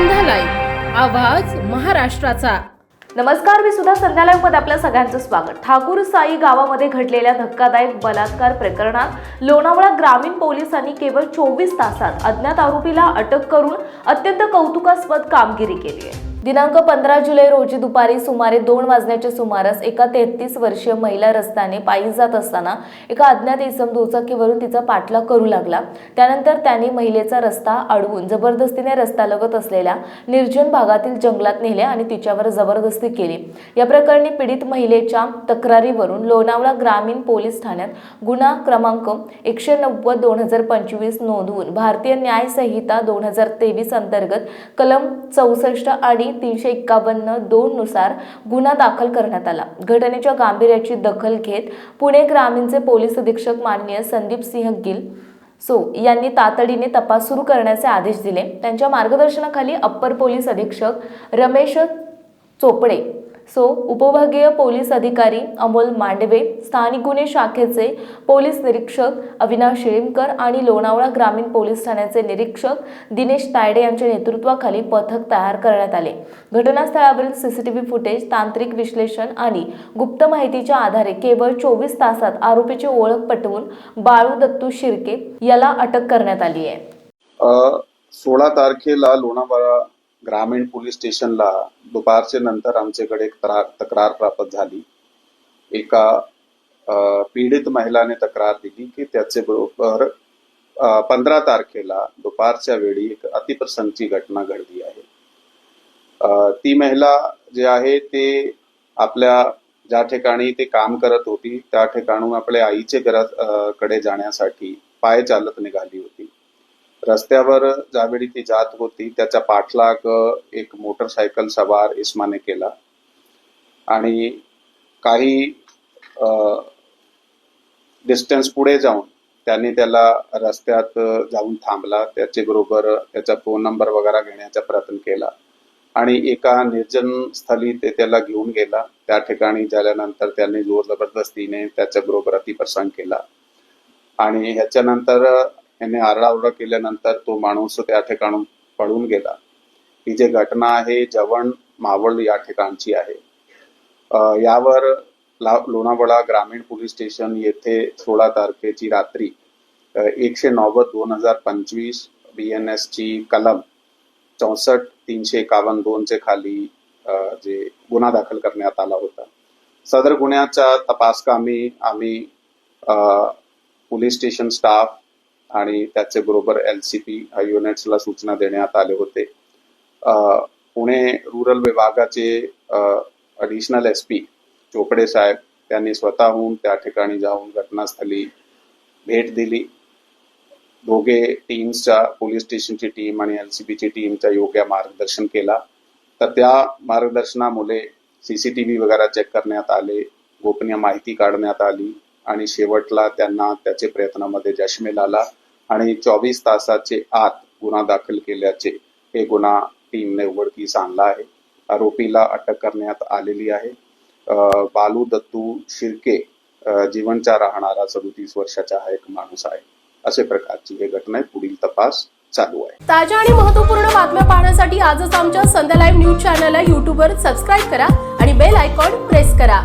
संध्या live आवाज महाराष्ट्राचा. नमस्कार मी सुद्धा संध्या लाईव्हमध्ये आपल्या सगळ्यांचं स्वागत. ठाकूर साई गावामध्ये घडलेल्या धक्कादायक बलात्कार प्रकरणात लोणावळा ग्रामीण पोलिसांनी केवळ चोवीस तासात अज्ञात आरोपीला अटक करून अत्यंत कौतुकास्पद कामगिरी केली आहे. दिनांक पंधरा जुलै रोजी दुपारी सुमारे दोन वाजण्याच्या सुमारास एका तेहतीस वर्षीय महिला रस्त्याने पायी जात असताना एका अज्ञात इसम दुचाकीवरून तिचा पाठलाग करू लागला. त्यानंतर त्यांनी महिलेचा रस्ता अडवून जबरदस्तीने रस्ता लगत असलेल्या निर्जन भागातील जंगलात नेले आणि तिच्यावर जबरदस्ती केली. या प्रकरणी पीडित महिलेच्या तक्रारीवरून लोणावळा ग्रामीण पोलीस ठाण्यात गुन्हा क्रमांक एकशे नव्वद दोन हजार पंचवीस नोंदवून भारतीय न्याय संहिता दोन हजार तेवीस अंतर्गत कलम चौसष्ट आणि तीनशे एक्कावन्न दोन नुसार गुन्हा दाखल करण्यात आला. घटनेच्या गांभीर्याची दखल घेत पुणे ग्रामीणचे पोलीस अधीक्षक माननीय संदीप सिंह गिल सो यांनी तातडीने तपास सुरू करण्याचे आदेश दिले. त्यांच्या मार्गदर्शनाखाली अप्पर पोलीस अधीक्षक रमेश चोपडे सो उपविभागीय पोलीस अधिकारी अमोल मांडवे स्थानिक गुन्हे शाखेचे पोलीस निरीक्षक अविनाश शिळीमकर आणि लोणावळा ग्रामीण पोलीस ठाण्याचे निरीक्षक दिनेश तायडे यांच्या नेतृत्वाखाली पथक तयार करण्यात आले. घटनास्थळावरील सीसीटीव्ही फुटेज तांत्रिक विश्लेषण आणि गुप्त माहितीच्या आधारे केवळ चोवीस तासात आरोपीची ओळख पटवून बाळू दत्तू शिर्के याला अटक करण्यात आली आहे. सोळा तारखेला लोणावळा ग्रामीण पोलीस स्टेशनला दुपारच्या नंतर आमच्याकडे एक तक्रार प्राप्त झाली. एका पीडित महिलाने तक्रार दिली की त्याचे बरोबर पंधरा तारखेला दुपारच्या वेळी एक अतिप्रसंगची घटना घडली आहे. ती महिला जे आहे ते आपल्या ज्या ठिकाणी ते काम करत होती त्या ठिकाणून आपल्या आईचे घरात कडे जाण्यासाठी पाय चालत निघाली होती. रस्त्यावर ज्यावेळी ती जात होती त्याचा पाठलाग एक मोटरसायकल सवार इस्माने केला. आणि काही डिस्टन्स पुढे जाऊन त्यांनी त्याला रस्त्यात जाऊन थांबला. त्याचे बरोबर त्याचा फोन नंबर वगैरे घेण्याचा प्रयत्न केला. आणि एका निर्जन स्थळी ते त्याला घेऊन गेला. त्या ठिकाणी झाल्यानंतर त्यांनी जोर जबरदस्तीने त्याच्याबरोबर अतिप्रसंग केला. आणि ह्याच्यानंतर याने आरडाओरडा केल्यानंतर तो माणूस त्या ठिकाणून पळून गेला. ही जी घटना आहे जवण मावळ या ठिकाणची आहे. यावर ला- लोणावळा ग्रामीण पोलीस स्टेशन येथे सोळा तारखेची रात्री एकशे नव्वद दोन हजार पंचवीस बी एन एस ची कलम चौसष्ट तीनशे एकावन्न दोनचे खाली जे गुन्हा दाखल करण्यात आला होता. सदर गुन्ह्याचा तपास कामी आम्ही पोलीस स्टेशन स्टाफ आणि त्याचे बरोबर एल सी पी युनिट्सला सूचना देण्यात आले होते. पुणे रुरल विभागाचे अडिशनल एस पी चोपडे साहेब त्यांनी स्वतःहून त्या ठिकाणी जाऊन घटनास्थळी भेट दिली. दोघे टीम्सच्या पोलीस स्टेशनची टीम आणि एल सी बीची टीमचा योग्य मार्गदर्शन केला. तर त्या मार्गदर्शनामुळे सीसीटीव्ही वगैरे चेक करण्यात आले गोपनीय माहिती काढण्यात आली आणि शेवटला त्यांना त्याचे प्रयत्नामध्ये यश मिळाला. आणि चोवीस तासाचे आत गुन्हा दाखल केल्याचे हे गुन्हा टीमने उघडकीस आणला आहे. आरोपीला अटक करण्यात आलेली आहे. बालू दत्तू शिर्के जीवनचा राहणारा सदोतीस वर्षाचा हा एक माणूस आहे. असे प्रकारची हे घटना आहे. पुढील तपास चालू आहे. ताज्या आणि महत्त्वपूर्ण बातम्या पाहण्यासाठी आजच आमच्या संध्या लाईव्ह न्यूज चॅनलला यूट्यूबवर सबस्क्राईब करा आणि बेल आयकॉन प्रेस करा.